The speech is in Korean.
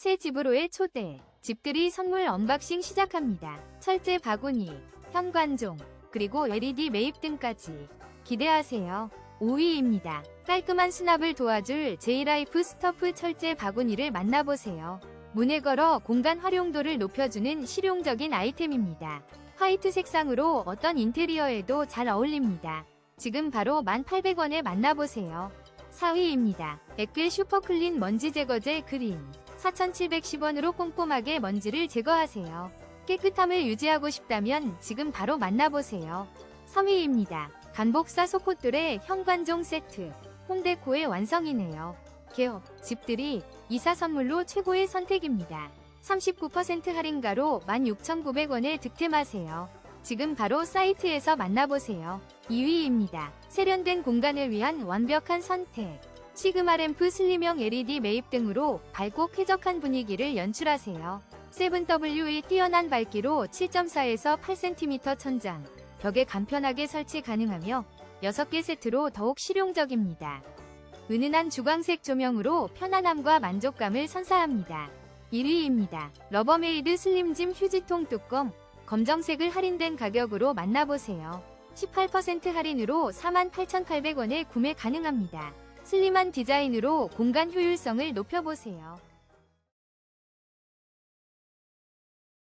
새 집으로의 초대. 집들이 선물 언박싱 시작합니다. 철제 바구니, 현관종, 그리고 LED 매입 등까지 기대하세요. 5위입니다. 깔끔한 수납을 도와줄 제이라이프 스터프 철제 바구니를 만나보세요. 문에 걸어 공간 활용도를 높여주는 실용적인 아이템입니다. 화이트 색상으로 어떤 인테리어에도 잘 어울립니다. 지금 바로 1,800원에 만나보세요. 4위입니다. 에클 슈퍼클린 먼지 제거제 그린 4,710원으로 꼼꼼하게 먼지를 제거하세요. 깨끗함을 유지하고 싶다면 지금 바로 만나보세요. 3위입니다. 간복사 소코돌의 현관종 세트 홈데코의 완성이네요. 개업, 집들이 이사 선물로 최고의 선택입니다. 39% 할인가로 16,900원에 득템하세요. 지금 바로 사이트에서 만나보세요. 2위입니다. 세련된 공간을 위한 완벽한 선택. 시그마 램프 슬림형 LED 매입 등으로 밝고 쾌적한 분위기를 연출하세요. 7W의 뛰어난 밝기로 7.4에서 8cm 천장, 벽에 간편하게 설치 가능하며 6개 세트로 더욱 실용적입니다. 은은한 주광색 조명으로 편안함과 만족감을 선사합니다. 1위입니다. 러버메이드 슬림짐 휴지통 뚜껑 검정색을 할인된 가격으로 만나보세요. 18% 할인으로 48,800원에 구매 가능합니다. 슬림한 디자인으로 공간 효율성을 높여보세요.